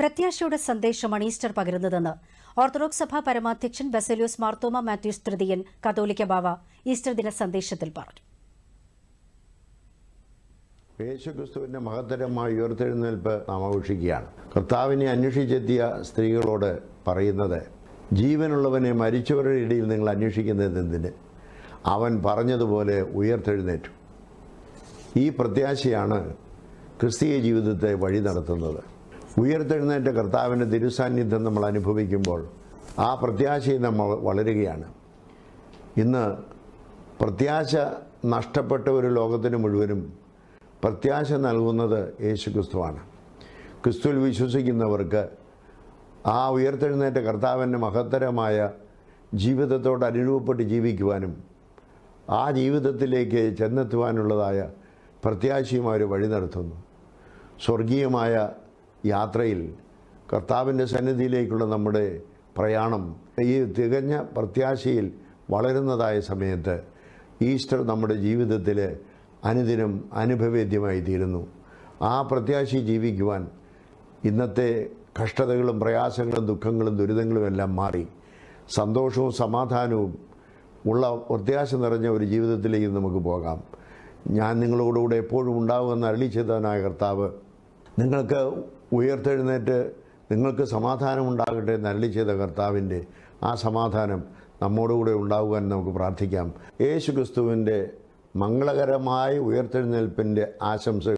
പ്രത്യാശയുടെ സന്ദേശമാണ് Easter പകരുന്നതെന്ന് orthodox സഭാ പരമാധ്യക്ഷൻ ബസേലിയോസ് മാർത്തോമ മാത്യൂസ് തൃതീയൻ കത്തോലിക്ക ബാവ ഈസ്റ്റർ ദിന സന്ദേശത്തിൽ പറഞ്ഞു. യേശുക്രിസ്തുവിന്റെ മഹത്തരമായ ഉയർത്തെഴുന്നേൽപ്പ് നാം ആഘോഷിക്കുകയാണ്. കർത്താവിനെ അന്വേഷിച്ചെത്തിയ സ്ത്രീകളോട് പറയുന്നത് ജീവനുള്ളവനെ മരിച്ചവരുടെ ഇടയിൽ നിങ്ങൾ അന്വേഷിക്കുന്നത് എന്തിന്? അവൻ പറഞ്ഞതുപോലെ ഉയർത്തെഴുന്നേറ്റു. ഈ പ്രത്യാശയാണ് ക്രിസ്തീയ ജീവിതത്തെ വഴി നടത്തുന്നത്. ഉയർത്തെഴുന്നേറ്റ കർത്താവിന്റെ തിരുസാന്നിധ്യം നമ്മൾ അനുഭവിക്കുമ്പോൾ ആ പ്രത്യാശയിൽ നമ്മൾ വളരുകയാണ്. ഇന്ന് പ്രത്യാശ നഷ്ടപ്പെട്ട ഒരു ലോകത്തിന് മുഴുവനും പ്രത്യാശ നൽകുന്നത് യേശു ക്രിസ്തുവാണ് ക്രിസ്തുവിൽ വിശ്വസിക്കുന്നവർക്ക് ആ ഉയർത്തെഴുന്നേറ്റ കർത്താവിന്റെ മഹത്തരമായ ജീവിതത്തോട് അനുരൂപപ്പെട്ട് ജീവിക്കുവാനും ആ ജീവിതത്തിലേക്ക് ചെന്നെത്തുവാനുള്ളതായ പ്രത്യാശയും അവർ വഴി നടത്തുന്നു. സ്വർഗീയമായ യാത്രയിൽ കർത്താവിന്റെ സന്നിധിയിലേക്കുള്ള നമ്മുടെ പ്രയാണം ഈ തികഞ്ഞ പ്രത്യാശയിൽ വളരുന്നതായ സമയത്ത് ഈസ്റ്റർ നമ്മുടെ ജീവിതത്തിൽ അനുദിനം അനുഭവേദ്യമായി തീരുന്നു. ആ പ്രത്യാശി ജീവിക്കുവാൻ ഇന്നത്തെ കഷ്ടതകളും പ്രയാസങ്ങളും ദുഃഖങ്ങളും ദുരിതങ്ങളും എല്ലാം മാറി. സന്തോഷവും സമാധാനവും ഉള്ള പ്രത്യാശ നിറഞ്ഞ ഒരു ജീവിതത്തിലേക്ക് നമുക്ക് പോകാം. ഞാൻ നിങ്ങളോടുകൂടെ എപ്പോഴും ഉണ്ടാകുമെന്ന് അരളി ചെയ്തവനായ കർത്താവ് നിങ്ങൾക്ക് ഉയർത്തെഴുന്നേറ്റ് നിങ്ങൾക്ക് സമാധാനം ഉണ്ടാകട്ടെ നരളി ചെയ്ത കർത്താവിന്റെ ആ സമാധാനം നമ്മോടുകൂടെ എന്ന് നമുക്ക് പ്രാർത്ഥിക്കാം. യേശു ക്രിസ്തുവിന്റെ മംഗളകരമായ ഉയർത്തെഴുന്നേൽപ്പിന്റെ ആശംസകൾ